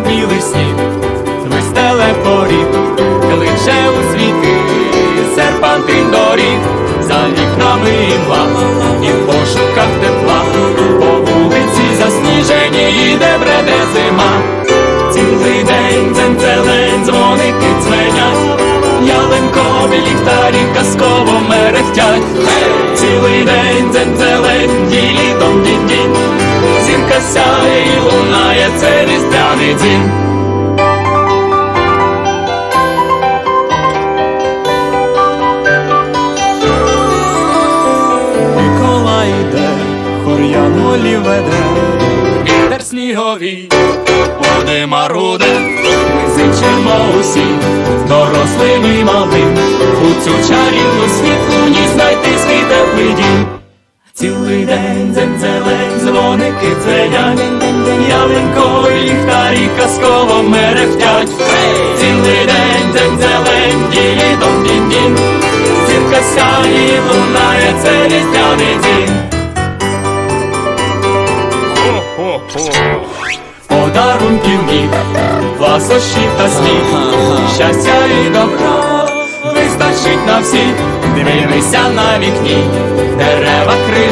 білий сніг, вистеле поріг, кличе у світи, серпантин доріг, за вікнами імла, і в пошуках тепла, по вулиці засніжені іде бреде зима. Цілий день дзень-зелень, дзвоники дзвенять, ялинкові ліхтарі казково мерехтять. Зірка сяє і лунає, це різдвяний дзвін. Микола йде, хор'ян волі веде, вітер сніговий, води маруде, ми зичимо усі, дорослим і малим, у цю чарівну світлу ні знайти свій теплий дім. Цілий день дзень-зелень, дзвоники дзвенять, ялинкові ліхтарі казково мерехтять. Цілий день дзень-зелень, ділі дом дінь дінь Зірка сяє лунає, це різдвяний день. Подарунків міг, ласощів та сміх, щастя і добра вистачить на всіх. Дивися на вікні, дерева крижані,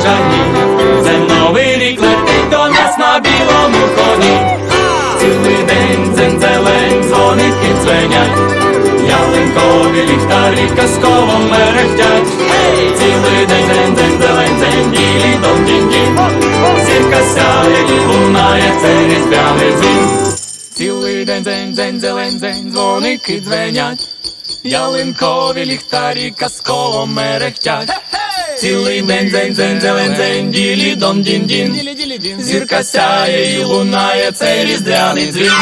ліхтарі казково мерехтять. Цілий день день день зелень, день ділі дом дінь дінь Зірка сяє і лунає, це різдвяний дзвін. Цілий день день день зелень, день дзвоники дзвенять, ялинкові ліхтарі казково мерехтять. Цілий день день день зелень, день ділі дом дін дін Зірка сяє і лунає, це різдвяний дзвін.